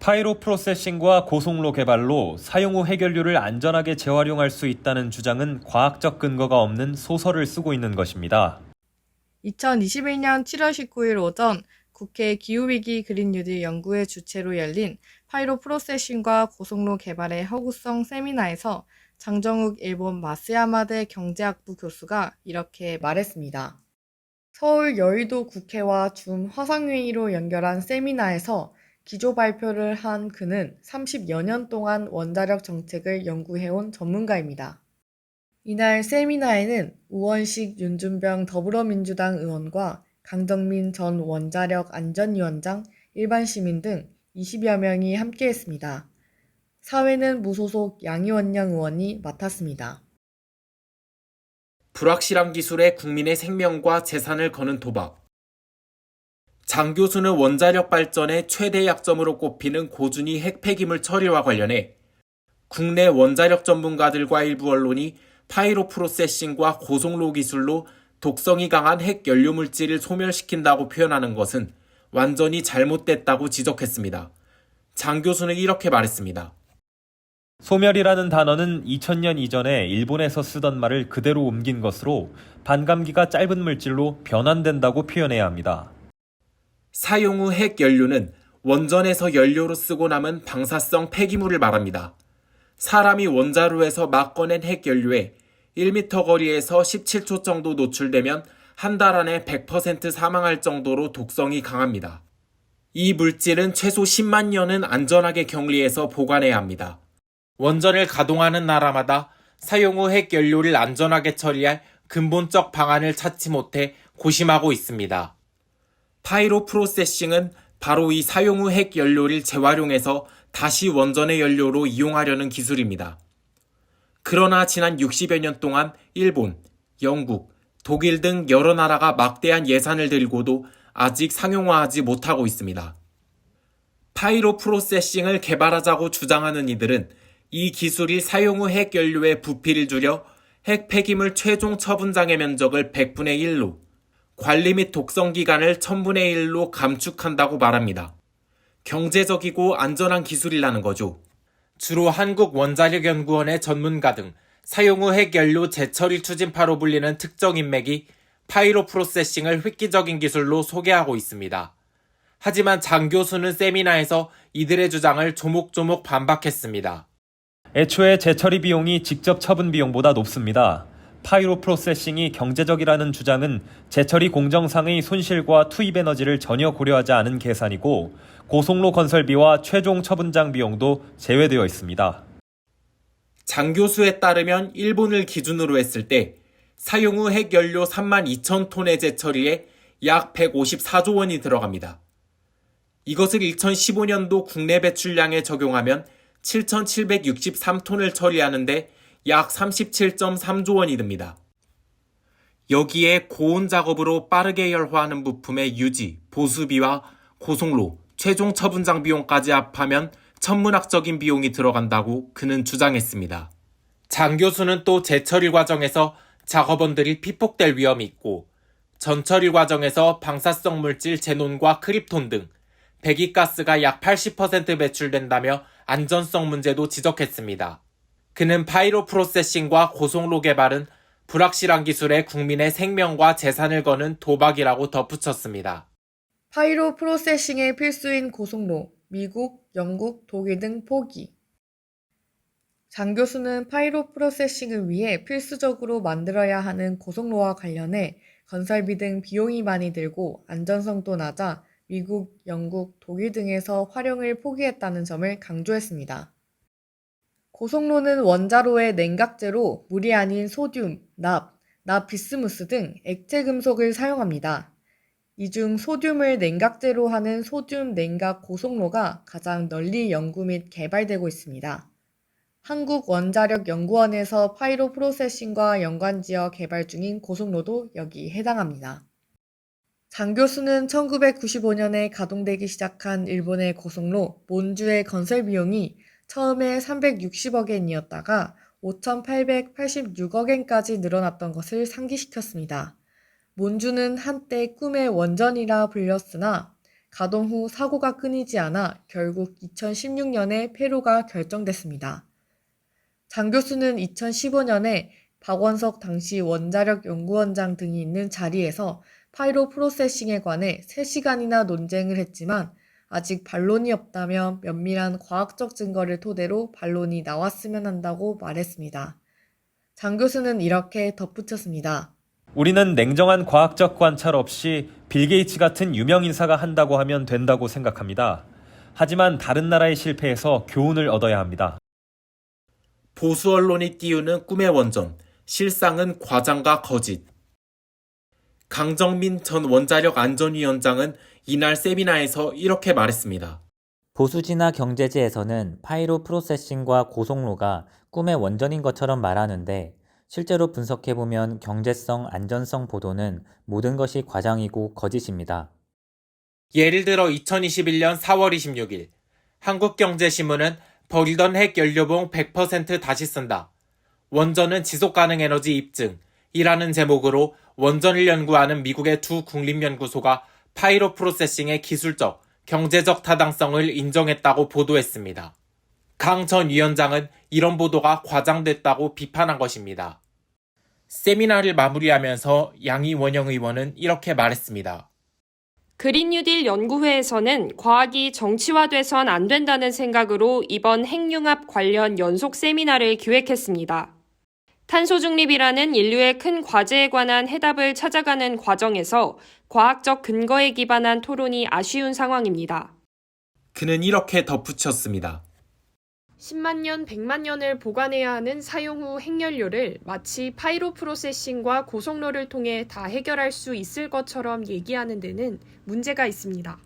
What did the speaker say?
파이로 프로세싱과 고속로 개발로 사용 후 해결류를 안전하게 재활용할 수 있다는 주장은 과학적 근거가 없는 소설을 쓰고 있는 것입니다. 2021년 7월 19일 오전 국회 기후위기 그린뉴딜 연구회 주최로 열린 파이로 프로세싱과 고속로 개발의 허구성 세미나에서 장정욱 일본 마스야마대 경제학부 교수가 이렇게 말했습니다. 서울 여의도 국회와 준 화상회의로 연결한 세미나에서 기조 발표를 한 그는 30여 년 동안 원자력 정책을 연구해온 전문가입니다. 이날 세미나에는 우원식 윤준병 더불어민주당 의원과 강정민 전 원자력 안전위원장, 일반 시민 등 20여 명이 함께했습니다. 사회는 무소속 양이원영 의원이 맡았습니다. 불확실한 기술에 국민의 생명과 재산을 거는 도박. 장 교수는 원자력 발전의 최대 약점으로 꼽히는 고준위 핵 폐기물 처리와 관련해 국내 원자력 전문가들과 일부 언론이 파이로 프로세싱과 고속로 기술로 독성이 강한 핵 연료 물질을 소멸시킨다고 표현하는 것은 완전히 잘못됐다고 지적했습니다. 장 교수는 이렇게 말했습니다. 소멸이라는 단어는 2000년 이전에 일본에서 쓰던 말을 그대로 옮긴 것으로 반감기가 짧은 물질로 변환된다고 표현해야 합니다. 사용 후 핵 연료는 원전에서 연료로 쓰고 남은 방사성 폐기물을 말합니다. 사람이 원자로에서 막 꺼낸 핵 연료에 1m 거리에서 17초 정도 노출되면 한 달 안에 100% 사망할 정도로 독성이 강합니다. 이 물질은 최소 10만 년은 안전하게 격리해서 보관해야 합니다. 원전을 가동하는 나라마다 사용 후 핵 연료를 안전하게 처리할 근본적 방안을 찾지 못해 고심하고 있습니다. 파이로 프로세싱은 바로 이 사용 후 핵 연료를 재활용해서 다시 원전의 연료로 이용하려는 기술입니다. 그러나 지난 60여 년 동안 일본, 영국, 독일 등 여러 나라가 막대한 예산을 들고도 아직 상용화하지 못하고 있습니다. 파이로 프로세싱을 개발하자고 주장하는 이들은 이 기술이 사용 후 핵 연료의 부피를 줄여 핵 폐기물 최종 처분장의 면적을 100분의 1로, 관리 및 독성 기간을 1000분의 1로 감축한다고 말합니다. 경제적이고 안전한 기술이라는 거죠. 주로 한국원자력연구원의 전문가 등 사용 후 핵연료 재처리 추진파로 불리는 특정 인맥이 파이로 프로세싱을 획기적인 기술로 소개하고 있습니다. 하지만 장 교수는 세미나에서 이들의 주장을 조목조목 반박했습니다. 애초에 재처리 비용이 직접 처분 비용보다 높습니다. 파이로 프로세싱이 경제적이라는 주장은 재처리 공정상의 손실과 투입 에너지를 전혀 고려하지 않은 계산이고 고속로 건설비와 최종 처분장 비용도 제외되어 있습니다. 장 교수에 따르면 일본을 기준으로 했을 때 사용 후 핵연료 3만 2천 톤의 재처리에 약 154조 원이 들어갑니다. 이것을 2015년도 국내 배출량에 적용하면 7,763톤을 처리하는데 약 37.3조 원이 듭니다. 여기에 고온 작업으로 빠르게 열화하는 부품의 유지, 보수비와 고속로, 최종 처분장 비용까지 합하면 천문학적인 비용이 들어간다고 그는 주장했습니다. 장 교수는 또 재처리 과정에서 작업원들이 피폭될 위험이 있고 전처리 과정에서 방사성 물질 제논과 크립톤 등 배기가스가 약 80% 배출된다며 안전성 문제도 지적했습니다. 그는 파이로 프로세싱과 고속로 개발은 불확실한 기술에 국민의 생명과 재산을 거는 도박이라고 덧붙였습니다. 파이로 프로세싱의 필수인 고속로, 미국, 영국, 독일 등 포기. 장 교수는 파이로 프로세싱을 위해 필수적으로 만들어야 하는 고속로와 관련해 건설비 등 비용이 많이 들고 안전성도 낮아 미국, 영국, 독일 등에서 활용을 포기했다는 점을 강조했습니다. 고속로는 원자로의 냉각제로 물이 아닌 소듐, 납, 납비스무스 등 액체 금속을 사용합니다. 이 중 소듐을 냉각제로 하는 소듐 냉각 고속로가 가장 널리 연구 및 개발되고 있습니다. 한국원자력연구원에서 파이로 프로세싱과 연관지어 개발 중인 고속로도 여기 해당합니다. 장 교수는 1995년에 가동되기 시작한 일본의 고속로 몬주의 건설 비용이 처음에 360억 엔이었다가 5,886억 엔까지 늘어났던 것을 상기시켰습니다. 몬주는 한때 꿈의 원전이라 불렸으나 가동 후 사고가 끊이지 않아 결국 2016년에 폐로가 결정됐습니다. 장 교수는 2015년에 박원석 당시 원자력 연구원장 등이 있는 자리에서 파이로 프로세싱에 관해 3시간이나 논쟁을 했지만 아직 반론이 없다며 면밀한 과학적 증거를 토대로 반론이 나왔으면 한다고 말했습니다. 장 교수는 이렇게 덧붙였습니다. 우리는 냉정한 과학적 관찰 없이 빌 게이츠 같은 유명 인사가 한다고 하면 된다고 생각합니다. 하지만 다른 나라의 실패에서 교훈을 얻어야 합니다. 보수 언론이 띄우는 꿈의 원전, 실상은 과장과 거짓. 강정민 전 원자력 안전위원장은 이날 세미나에서 이렇게 말했습니다. 보수지나 경제지에서는 파이로 프로세싱과 고속로가 꿈의 원전인 것처럼 말하는데 실제로 분석해보면 경제성, 안전성 보도는 모든 것이 과장이고 거짓입니다. 예를 들어 2021년 4월 26일 한국경제신문은 버리던 핵 연료봉 100% 다시 쓴다. 원전은 지속 가능 에너지 입증이라는 제목으로 원전을 연구하는 미국의 두 국립연구소가 파이로 프로세싱의 기술적, 경제적 타당성을 인정했다고 보도했습니다. 강 전 위원장은 이런 보도가 과장됐다고 비판한 것입니다. 세미나를 마무리하면서 양희 원영 의원은 이렇게 말했습니다. 그린 뉴딜 연구회에서는 과학이 정치화돼선 안 된다는 생각으로 이번 핵융합 관련 연속 세미나를 기획했습니다. 탄소 중립이라는 인류의 큰 과제에 관한 해답을 찾아가는 과정에서 과학적 근거에 기반한 토론이 아쉬운 상황입니다. 그는 이렇게 덧붙였습니다. 10만 년, 100만 년을 보관해야 하는 사용 후 핵연료를 마치 파이로 프로세싱과 고속로를 통해 다 해결할 수 있을 것처럼 얘기하는 데는 문제가 있습니다.